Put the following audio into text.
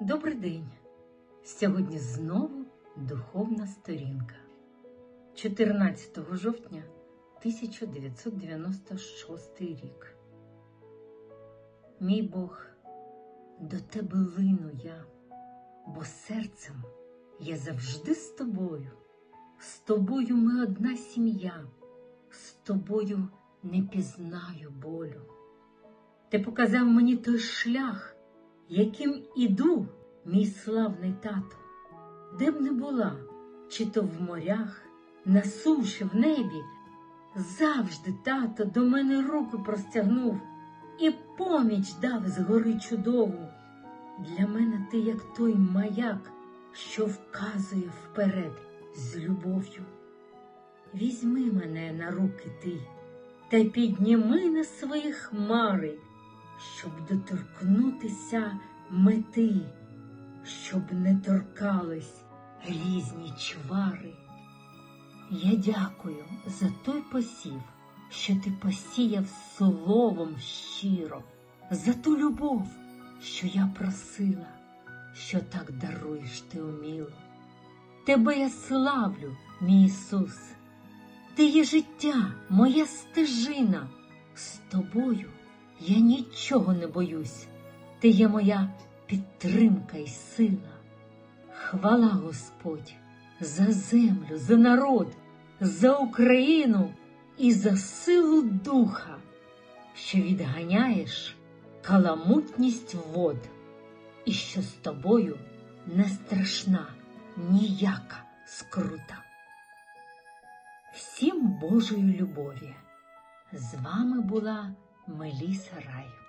Добрий день! Сьогодні знову духовна сторінка. 14 жовтня 1996 рік. Мій Бог, до тебе лину я, бо серцем я завжди з тобою. З тобою ми одна сім'я, з тобою не пізнаю болю. Ти показав мені той шлях, яким іду, мій славний тато, де б не була, чи то в морях, на суші, в небі, завжди тато до мене руку простягнув і поміч дав з гори чудову. Для мене ти як той маяк, що вказує вперед з любов'ю. Візьми мене на руки ти та підніми на свої хмари, щоб доторкнутися мети, щоб не торкались різні чвари. Я дякую за той посів, що ти посіяв словом щиро, за ту любов, що я просила, що так даруєш ти уміло. Тебе я славлю, мій Ісус. Ти є життя, моя стежина. З тобою я нічого не боюсь. Ти є моя підтримка і сила. Хвала Господь за землю, за народ, за Україну і за силу духа, що відганяєш каламутність вод, і що з тобою не страшна ніяка скрута. Всім Божої любові. З вами була Меліса Рай.